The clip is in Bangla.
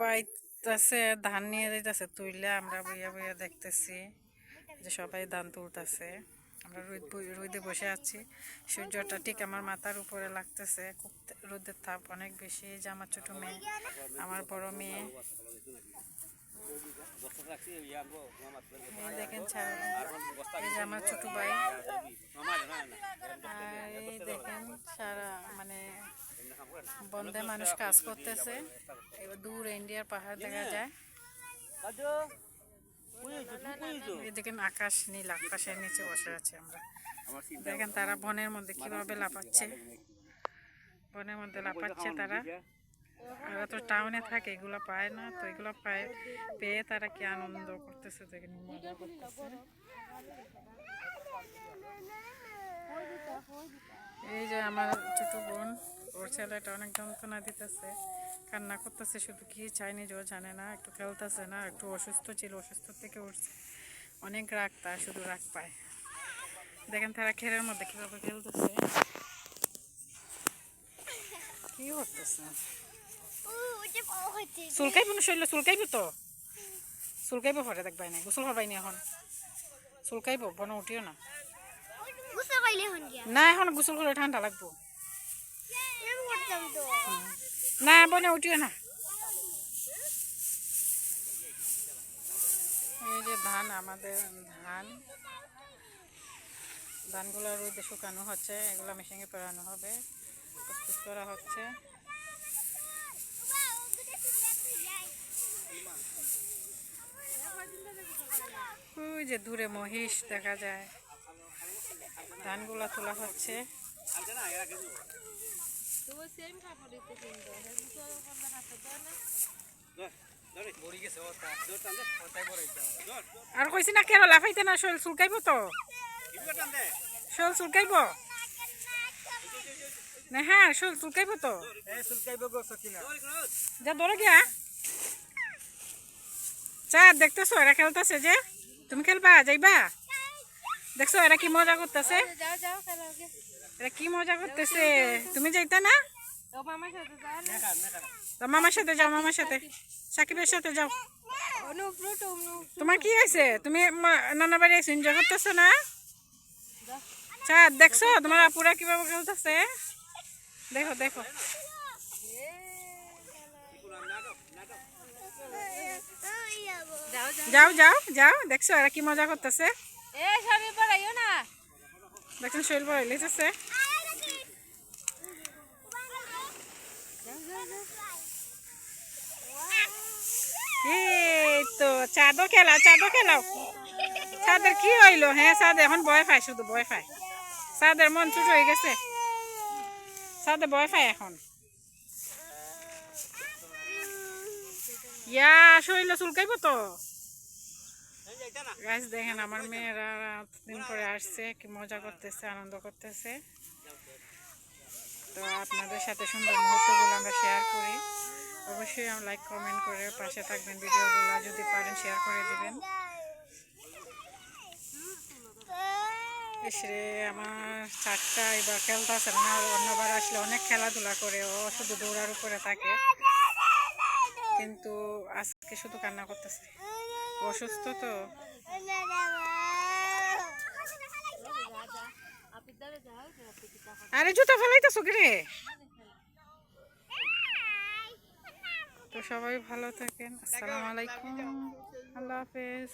বাইতেছে ধান নিয়ে যাইতেছে, তুইলে আমরা বইয়া বইয়া দেখতেছি যে সবাই ধান তুলতেছে। আমরা রোদ রোদে বসে আছি। সূর্যটা ঠিক আমার মাথার উপরে লাগতেছে। খুব রোদের তাপ অনেক বেশি। যে আমার ছোট মেয়ে, আমার বড় মেয়ে। দেখেন ছোট ভাই। দেখেন সারা মানে বন্ধে মানুষ কাজ করতেছে। দূর ইন্ডিয়ার পাহাড় দেখা যায়। এই দেখেন আকাশ নীল আকাশের নিচে বসে আছে আমরা। দেখেন তারা বনের মধ্যে কীভাবে লাফাচ্ছে। বনের মধ্যে লাফাচ্ছে তারা। ওরা তো টাউনে থাকে এগুলো পায় না তো এগুলো পায় পেয়ে তারা কি আনন্দ করতেছে দেখেন মজা করতেছে। এই যে আমার ছোট বোন ওর ছেলেটা অনেক যন্ত্রণা দিতেছে। কান্না করতেছে শুধু কি চাইনি ও জানে না একটু খেলতেছে না একটু অসুস্থ ছিল অসুস্থ থেকে উঠছে। অনেক রাগ তার শুধু রাগ পায়। দেখেন তারা খেরের মধ্যে কীভাবে খেলতেছে। কি করতেছে? চুলকাইব না শরীরে চুলকাইব তো? চুলকাইব পরে দেখবাই না গোসল করবাই না এখন। চুলকাইব বন উঠিও না। না এখন গোসল করে ঠান্ডা লাগবো। না, বনে উঠিও না। এই যে ধান, আমাদের ধান। ধানগুলো রোদে শুকানো হচ্ছে, এগুলো মেশিনে পেরানো হবে। প্রস্তুত করা হচ্ছে। ওই যে দূরে মহিষ দেখা যায়। ধানগুলো তোলা হচ্ছে। আর কইছি না কেন লাফাইতে না শৈল চুলকাইব তো। শৈল চুলকাইব? না হ্যাঁ শৈল চুলকাইব তো। যা দৌড়ে গিয়া। চা দেখতেছো এরা খেলতেছে যে? তুমি খেলবা যাইবা? দেখছ এরা কি মজা করতেছে? যাও যাও খেলা কি মজা করতেছে? তুমি যাইতা না? মামার সাথে যাও, মামার সাথে সাকিবের সাথে যাও। তোমার কি হয়েছে? তুমি নানা বাড়ি এসে এনজয় করতেছো না? চা, দেখছ? তোমার আপুরা কীভাবে খেলতেছে? দেখো দেখো। যাও যাও যাও, দেখছ? এরা কি মজা করতেছে? দেখছেন শৈল বড় লিখেছে এই তো, চাঁদও খেলাও চাঁদও খেলাও। চাঁদের কি হইল? হ্যাঁ চাঁদ, এখন ভয় পায় শুধু, ভয় পায়। চাঁদের মন ছোট হয়ে গেছে। চাঁদে ভয় পায় এখন। ইয়া শরীরে চুলকাইব তো? গাছ দেখেন আমার মেয়েরা দিন পরে আসছে, কি মজা করতেছে, আনন্দ করতেছে। তো আপনাদের সাথে সুন্দর মুহূর্তগুলো আমরা শেয়ার করি। অবশ্যই আমার লাইক কমেন্ট করে পাশে থাকবেন ভিডিওগুলো, যদি পারেন শেয়ার করে দিবেন। এসে আমার চারটা এবার খেলতেছে না অন্যবার আসলে অনেক খেলাধুলা করে, ও শুধু দৌড়ার উপরে থাকে। কিন্তু আজকে শুধু কান্না করতেছে। অসুস্থ তো আরে জুতা ফেলাইতেছো কি রে তো সবাই ভালো থাকেন। আসসালামু আলাইকুম। আল্লাহ হাফেজ।